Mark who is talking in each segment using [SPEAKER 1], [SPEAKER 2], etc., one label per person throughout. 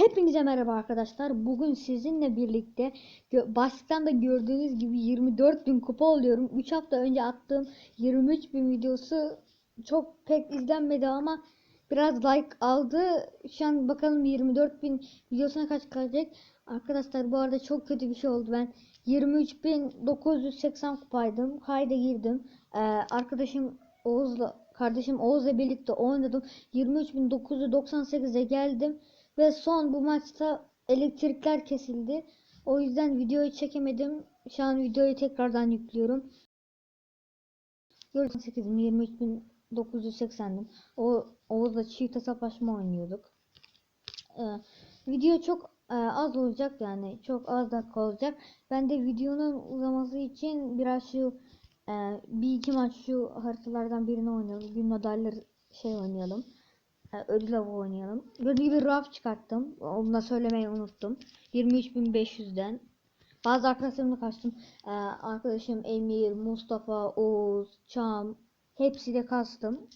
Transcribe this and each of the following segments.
[SPEAKER 1] Hepinize merhaba arkadaşlar. Bugün sizinle birlikte başlıktan da gördüğünüz gibi 24.000 kupa oluyorum. 3 hafta önce attığım 23.000 videosu çok pek izlenmedi ama biraz like aldı. Şu an bakalım 24.000 videosuna kaç kalacak. Arkadaşlar bu arada çok kötü bir şey oldu. Ben 23.980 kupaydım. Kayda girdim. Ee, arkadaşım Oğuz'la kardeşim Oğuz'la birlikte oynadım. 23.998'e geldim. Ve son bu maçta elektrikler kesildi. O yüzden videoyu çekemedim. Şu an videoyu tekrardan yüklüyorum. 8'im 23.980'dim. O Oğuz'la çift hesaplaşma oynuyorduk. Ee, video çok e, az olacak yani çok az dakika olacak. Ben de videonun uzaması için biraz şu e, bir iki maç şu haritalardan birini oynayalım. Bir modeller şey oynayalım. Ödül avı oynayalım. Gördüğünüz gibi raf çıkarttım. Onu da söylemeyi unuttum. 23.500'den. Bazı arkadaşlarımla kaçtım. E, arkadaşım Emir, Mustafa, Oğuz, Çam hepsiyle kastım.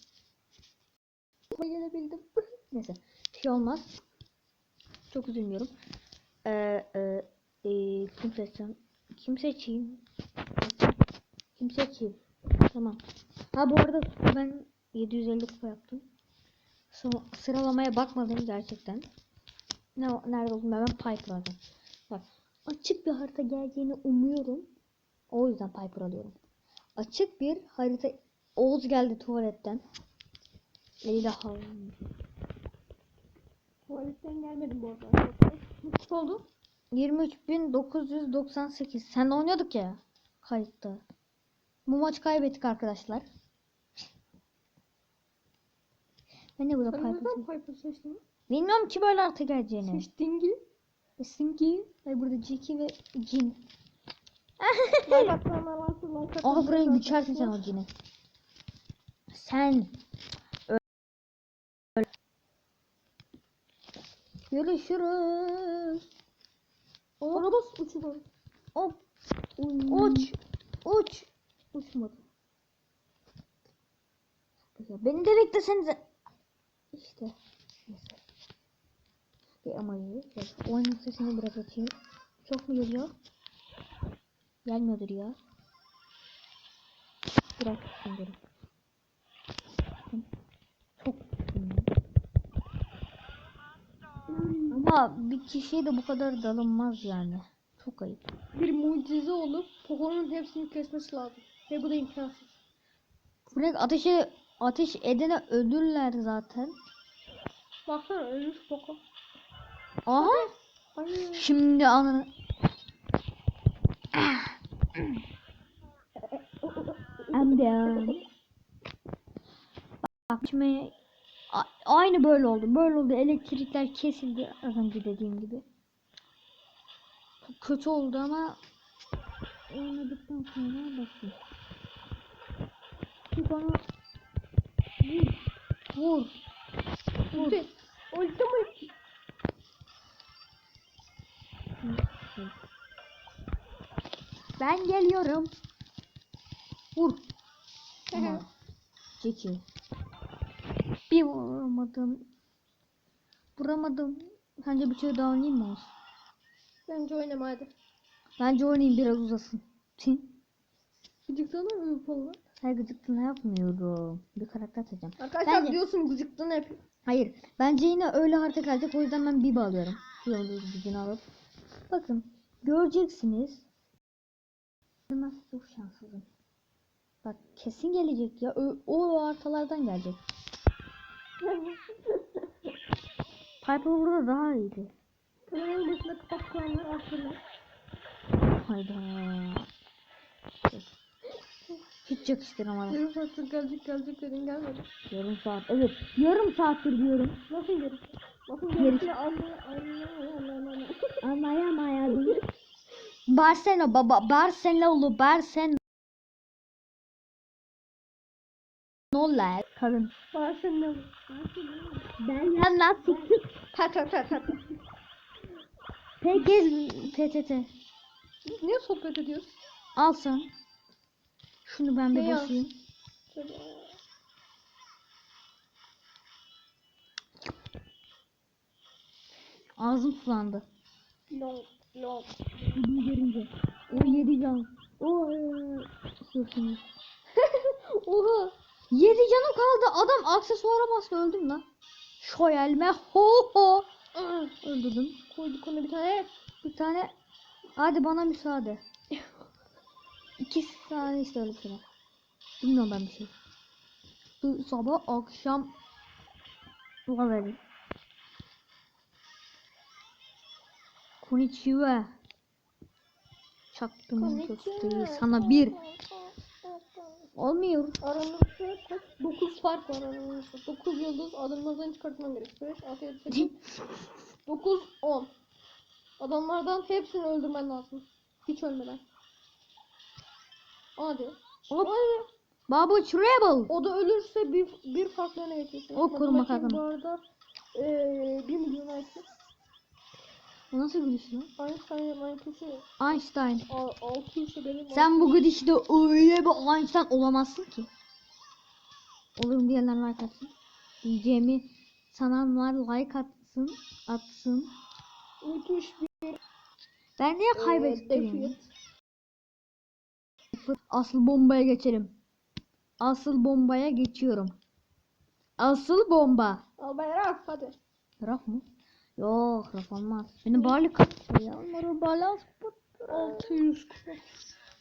[SPEAKER 1] Gelebildim. Neyse. Bir şey olmaz. Çok üzülmüyorum. E, e, e, kim seçeceğim? Kim seçeyim? Kim seçeyim? Tamam. Ha bu arada ben 750 kupa yaptım. Sıralamaya bakmadım gerçekten. Ne nerede oldum ben Piper'ladım. Bak açık bir harita geleceğini umuyorum. O yüzden Piper alıyorum. Açık bir harita Oğuz geldi tuvaletten. Havlu.
[SPEAKER 2] Tuvaletten gelmedim bu arada. Kaç oldu?
[SPEAKER 1] 23.998. Sen oynuyorduk ya kayıtta. Bu maç kaybettik arkadaşlar. Ben de burada
[SPEAKER 2] Sen
[SPEAKER 1] Piper
[SPEAKER 2] neden Piper seçtin?
[SPEAKER 1] Bilmiyorum ki böyle harita geleceğini.
[SPEAKER 2] Seçtiğin gibi.
[SPEAKER 1] Sinki ve burada Jackie ve Jin. Aha burayı güçersin sen o Jin'i. Sen. Öyle. Görüşürüz. Hop
[SPEAKER 2] Araba uçuyor.
[SPEAKER 1] hop. Uç. Uç. Uçmadı. Ya Beni de beklesenize. İşte. Neyse. Bir ama iyi. Evet, Oyunun sesini biraz açayım. Çok mu geliyor? Gelmiyordur ya. Biraz derim. Çok. Ama bir kişiye de bu kadar dalınmaz yani. Çok ayıp.
[SPEAKER 2] Bir mucize olup Poco'nun hepsini kesmesi lazım. Ve bu da imkansız.
[SPEAKER 1] Buraya ateşe ateş edene ödüller zaten.
[SPEAKER 2] Baksana ölmüş Poco.
[SPEAKER 1] Aha.
[SPEAKER 2] Ay.
[SPEAKER 1] Şimdi anını. Hem de Bak şimdi aynı böyle oldu. Böyle oldu. Elektrikler kesildi az önce dediğim gibi. Çok kötü oldu ama oynadıktan sonra bakın. Bir bana vur. Vur. Vur.
[SPEAKER 2] Ulti. Ulti mi?
[SPEAKER 1] Ben geliyorum. Vur. Ama Jackie. Bir vuramadım. Vuramadım. Sence bir şey daha oynayayım mı?
[SPEAKER 2] Bence oynama hadi.
[SPEAKER 1] Bence oynayayım biraz uzasın.
[SPEAKER 2] Gıcıksana mı Poco'nu?
[SPEAKER 1] Hayır gıcıklığına yapmıyorum. Bir karakter seçeceğim.
[SPEAKER 2] Arkadaşlar
[SPEAKER 1] Bence-
[SPEAKER 2] diyorsun gıcıklığını yapıyor.
[SPEAKER 1] Hayır. Bence yine öyle harita gelecek. O yüzden ben bir alıyorum. Yolu gücünü alıp. Bakın. Göreceksiniz. Ben çok şanssızım. Bak kesin gelecek ya. O, o haritalardan gelecek. Piper burada daha iyiydi.
[SPEAKER 2] Kapak aslında.
[SPEAKER 1] Hayda. Hiç yakıştıramadım.
[SPEAKER 2] Yarım saattir gelecek gelecek dedin gelmedi.
[SPEAKER 1] Yarım saat. Evet. Yarım saattir diyorum.
[SPEAKER 2] Nasıl yarım? Nasıl
[SPEAKER 1] Yarım-
[SPEAKER 2] gerekli anla anla anla anla.
[SPEAKER 1] Anlayamadım. Barcelona baba. Barcelona. Barcelona. Noller. Kadın.
[SPEAKER 2] Ne?
[SPEAKER 1] Ben ya nasıl?
[SPEAKER 2] Ta ta ta ta.
[SPEAKER 1] Peki PTT.
[SPEAKER 2] Niye sohbet ediyoruz?
[SPEAKER 1] Alsın. Şunu ben bir basayım. Ağzım sulandı.
[SPEAKER 2] Long long.
[SPEAKER 1] Bunu görünce. O yedi can. O Sıyorsunuz.
[SPEAKER 2] Oha.
[SPEAKER 1] Yedi canım kaldı. Adam aksesuara bastı öldüm lan. Şoyelme ho ho. Öldürdüm.
[SPEAKER 2] Koyduk ona bir tane.
[SPEAKER 1] Bir tane. Hadi bana müsaade. İki saniye işte öyle bir şey. Bilmiyorum ben bir şey. Bu sabah akşam dua verin. Konnichiwa. Çaktım köfteyi sana bir. Olmuyor.
[SPEAKER 2] Aramızda kaç? 9 fark var aramızda. 9 yıldız adımlardan çıkartmam gerek. 5, 6, 7, 8, 9, 10. Adamlardan hepsini öldürmen lazım. Hiç ölmeden. Hadi.
[SPEAKER 1] Hop.
[SPEAKER 2] Hadi.
[SPEAKER 1] Babuç Rebel.
[SPEAKER 2] O da ölürse bir, bir farklı öne geçiyorsun.
[SPEAKER 1] O
[SPEAKER 2] Matematiğin
[SPEAKER 1] kalkanı.
[SPEAKER 2] Bu arada eee 1 milyon IQ.
[SPEAKER 1] Nasıl gülüş lan?
[SPEAKER 2] Einstein'ın IQ'su
[SPEAKER 1] Einstein.
[SPEAKER 2] 6 ise benim
[SPEAKER 1] Sen bu gidişte öyle bir Einstein olamazsın ki. Olurum diyenler like atsın. Diyeceğimi sananlar like atsın. Atsın.
[SPEAKER 2] Müthiş bir
[SPEAKER 1] Ben niye
[SPEAKER 2] eee,
[SPEAKER 1] kaybettim?
[SPEAKER 2] defiyet.
[SPEAKER 1] Asıl bombaya geçelim. Asıl bombaya geçiyorum. Asıl bomba.
[SPEAKER 2] Al bayrak hadi.
[SPEAKER 1] Raf mı? Yok raf olmaz. Benim varlık kaç ya?
[SPEAKER 2] Onları balans 600 kupa.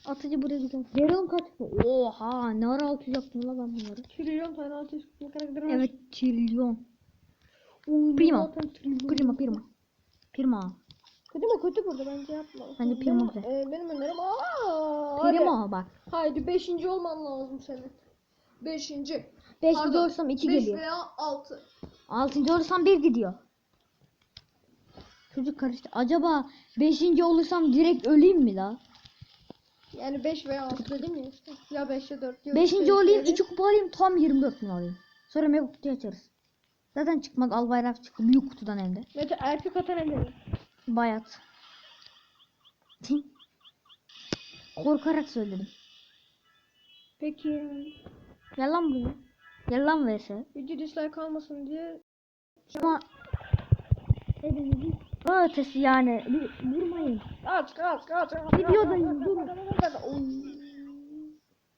[SPEAKER 1] Atıcı buraya gidiyor. Yarım kaç? Oha ne ara 600 yaptım la ben bunları.
[SPEAKER 2] Trilyon tane 600 kupa.
[SPEAKER 1] Evet trilyon. Prima. Prima prima. Prima.
[SPEAKER 2] Kötü mü kötü burada bence yapma.
[SPEAKER 1] Bence
[SPEAKER 2] Benim-
[SPEAKER 1] Prima güzel.
[SPEAKER 2] e, benim önerim aa. Hadi.
[SPEAKER 1] Prima bak.
[SPEAKER 2] Haydi 5. olman lazım senin. 5.
[SPEAKER 1] 5 olursam 2 geliyor.
[SPEAKER 2] veya 6.
[SPEAKER 1] 6. olursam 1 gidiyor. Çocuk karıştı. Acaba 5. olursam direkt öleyim mi la?
[SPEAKER 2] Yani 5 veya 6 dedim ya işte. Ya 5 ya 4 ya
[SPEAKER 1] 5.
[SPEAKER 2] üç ya
[SPEAKER 1] olayım
[SPEAKER 2] üç.
[SPEAKER 1] 2 kupa alayım tam 24 bin alayım. Sonra mega kutuyu açarız. Zaten çıkmaz al bayrak çıkıyor büyük kutudan hem de.
[SPEAKER 2] Mete erkek atan elleri.
[SPEAKER 1] Bayat. Korkarak söyledim.
[SPEAKER 2] Peki.
[SPEAKER 1] Gel lan buraya. Gel lan vs.
[SPEAKER 2] Video dislike almasın diye.
[SPEAKER 1] Ama ötesi yani bir vurmayın.
[SPEAKER 2] Aç aç aç.
[SPEAKER 1] Videodayım, dur.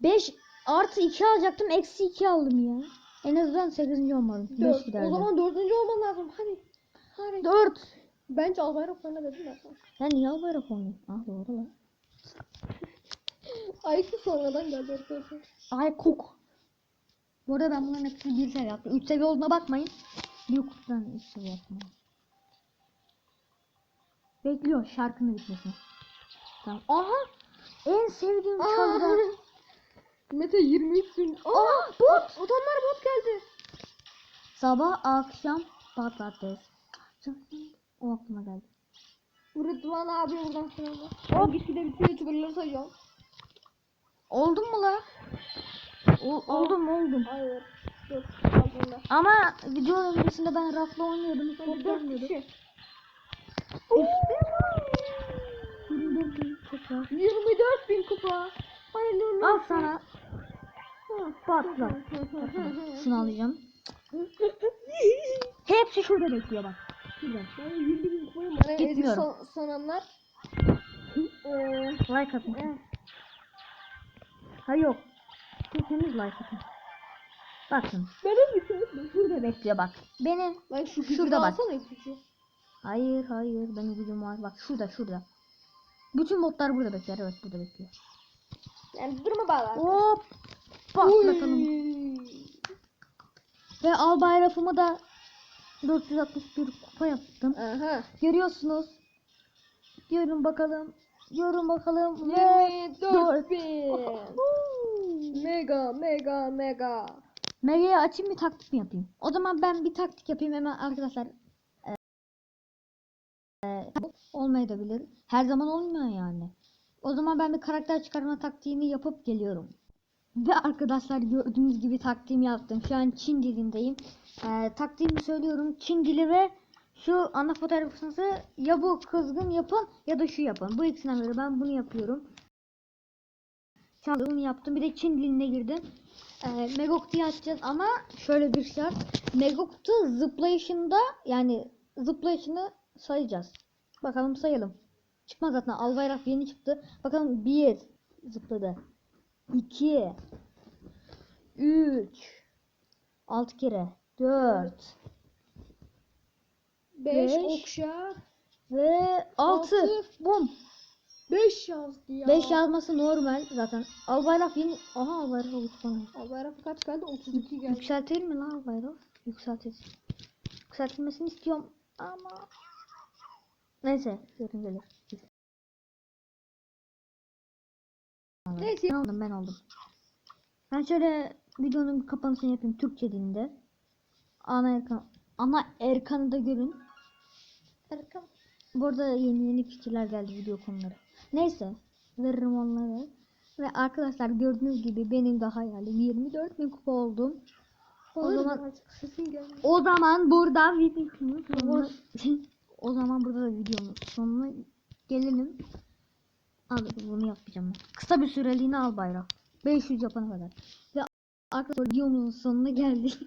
[SPEAKER 1] 5 artı 2 alacaktım eksi 2 aldım ya. En azından 8. olmadım. 5
[SPEAKER 2] 4.
[SPEAKER 1] giderdi.
[SPEAKER 2] O zaman 4. olman lazım. Hadi. Hadi.
[SPEAKER 1] 4.
[SPEAKER 2] Bence Albayrak oyna dedim ben sana.
[SPEAKER 1] Sen niye al bayrak oynuyorsun? Ah doğru lan.
[SPEAKER 2] Ayıklı sonradan geldi arkadaşlar.
[SPEAKER 1] Ay kok. Bu arada ben bunların hepsini bir seviye yaptım. 3 seviye olduğuna bakmayın. Bir kutudan 3 seviye yaptım. Bekliyor şarkının bitmesini. Tamam. Aha! En sevdiğim çalgı.
[SPEAKER 2] Mete 23 gün.
[SPEAKER 1] Aa, bot!
[SPEAKER 2] Adamlar bot geldi.
[SPEAKER 1] Sabah akşam patates. O aklıma geldi.
[SPEAKER 2] Bu Rıdvan abi buradan sonra. Hop. Gitgide bütün youtuberları sayıyorum.
[SPEAKER 1] Oldum mu la? O, oldum oldum.
[SPEAKER 2] Hayır. Altında.
[SPEAKER 1] Ama video öncesinde ben rafla oynuyordum.
[SPEAKER 2] 4
[SPEAKER 1] gelmiyordu.
[SPEAKER 2] kişi.
[SPEAKER 1] 24 bin kupa.
[SPEAKER 2] 24 bin kupa. Hayırlı uğurlu
[SPEAKER 1] Al
[SPEAKER 2] olsun.
[SPEAKER 1] sana. Patla. Şunu alacağım. Hepsi şurada bekliyor bak. Şurada.
[SPEAKER 2] Yani 20 bin kupayı bana ezik
[SPEAKER 1] Gitmiyorum.
[SPEAKER 2] san- sananlar. Eee.
[SPEAKER 1] Like atın. Ha yok. Kesinlikle like atın. Bakın.
[SPEAKER 2] Benim bütün.
[SPEAKER 1] Şurada bekliyor bak. Beni.
[SPEAKER 2] Lan şu
[SPEAKER 1] Şurada bak.
[SPEAKER 2] ipucu.
[SPEAKER 1] Hayır hayır. Benim gücüm var. Bak şurada şurada. Bütün botlar burada bekliyor. Evet burada bekliyor.
[SPEAKER 2] Yani duruma bağlı.
[SPEAKER 1] Hop. Patlatalım. Ve al bayrafımı da 461 kupa yaptım.
[SPEAKER 2] Aha.
[SPEAKER 1] Görüyorsunuz. Görün bakalım. Görün bakalım. Ve
[SPEAKER 2] 24 bin. Mega mega mega.
[SPEAKER 1] Mega'yı açayım bir taktik mi yapayım? O zaman ben bir taktik yapayım hemen arkadaşlar. Ee, olmayabilir. Her zaman olmuyor yani. O zaman ben bir karakter çıkarma taktiğini yapıp geliyorum. Ve arkadaşlar gördüğünüz gibi taktiğimi yaptım. Şu an Çin dilindeyim. Ee, taktiğimi söylüyorum. Çin dili ve şu ana fotoğrafınızı ya bu kızgın yapın ya da şu yapın. Bu ikisinden biri ben bunu yapıyorum. Çaldığımı yaptım. Bir de Çin diline girdim. Ee, Megok'tu açacağız ama şöyle bir şart. Megok'tu zıplayışında yani zıplayışını sayacağız. Bakalım sayalım. Çıkmaz zaten. Albayrak yeni çıktı. Bakalım 1 zıpladı. 2 3 6 kere 4
[SPEAKER 2] 5
[SPEAKER 1] Beş.
[SPEAKER 2] okşa.
[SPEAKER 1] ve 6
[SPEAKER 2] Altı.
[SPEAKER 1] bum
[SPEAKER 2] 5 yazdı ya.
[SPEAKER 1] 5 yazması normal zaten. Albayrak yeni aha albayrak uçmadı.
[SPEAKER 2] Albayrak kaç geldi? 32 geldi.
[SPEAKER 1] Yükseltir mi lan albayrak? Yükseltir. Yükseltilmesini istiyorum ama neyse yarın gelir.
[SPEAKER 2] Neyse.
[SPEAKER 1] Ben oldum ben oldum. Ben şöyle videonun kapanışını yapayım Türkçe dilinde. Ana Erkan, ana Erkan'ı da görün.
[SPEAKER 2] Erkan.
[SPEAKER 1] Bu arada yeni yeni fikirler geldi video konuları. Neyse veririm onları. Ve arkadaşlar gördüğünüz gibi benim de hayalim 24 bin kupa oldum. O
[SPEAKER 2] Bağırma
[SPEAKER 1] zaman o zaman burada videonun o zaman burada da videonun sonuna gelelim. Abi bunu yapacağım. Kısa bir süreliğine al bayrak. 500 yapana kadar. Ve arkadaşlar videomuzun sonuna geldik.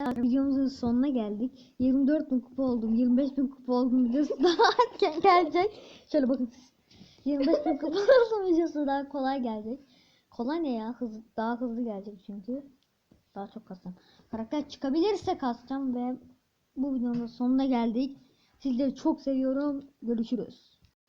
[SPEAKER 1] videomuzun sonuna geldik. 24 bin kupa oldum. 25 bin kupa oldum videosu daha gelecek. Şöyle bakın siz. 25 bin kupa oldum videosu daha kolay gelecek. Kolay ne ya? Hızlı, daha hızlı gelecek çünkü. Daha çok kasacağım. Karakter çıkabilirse kasacağım ve bu videonun sonuna geldik. Sizleri çok seviyorum. Görüşürüz.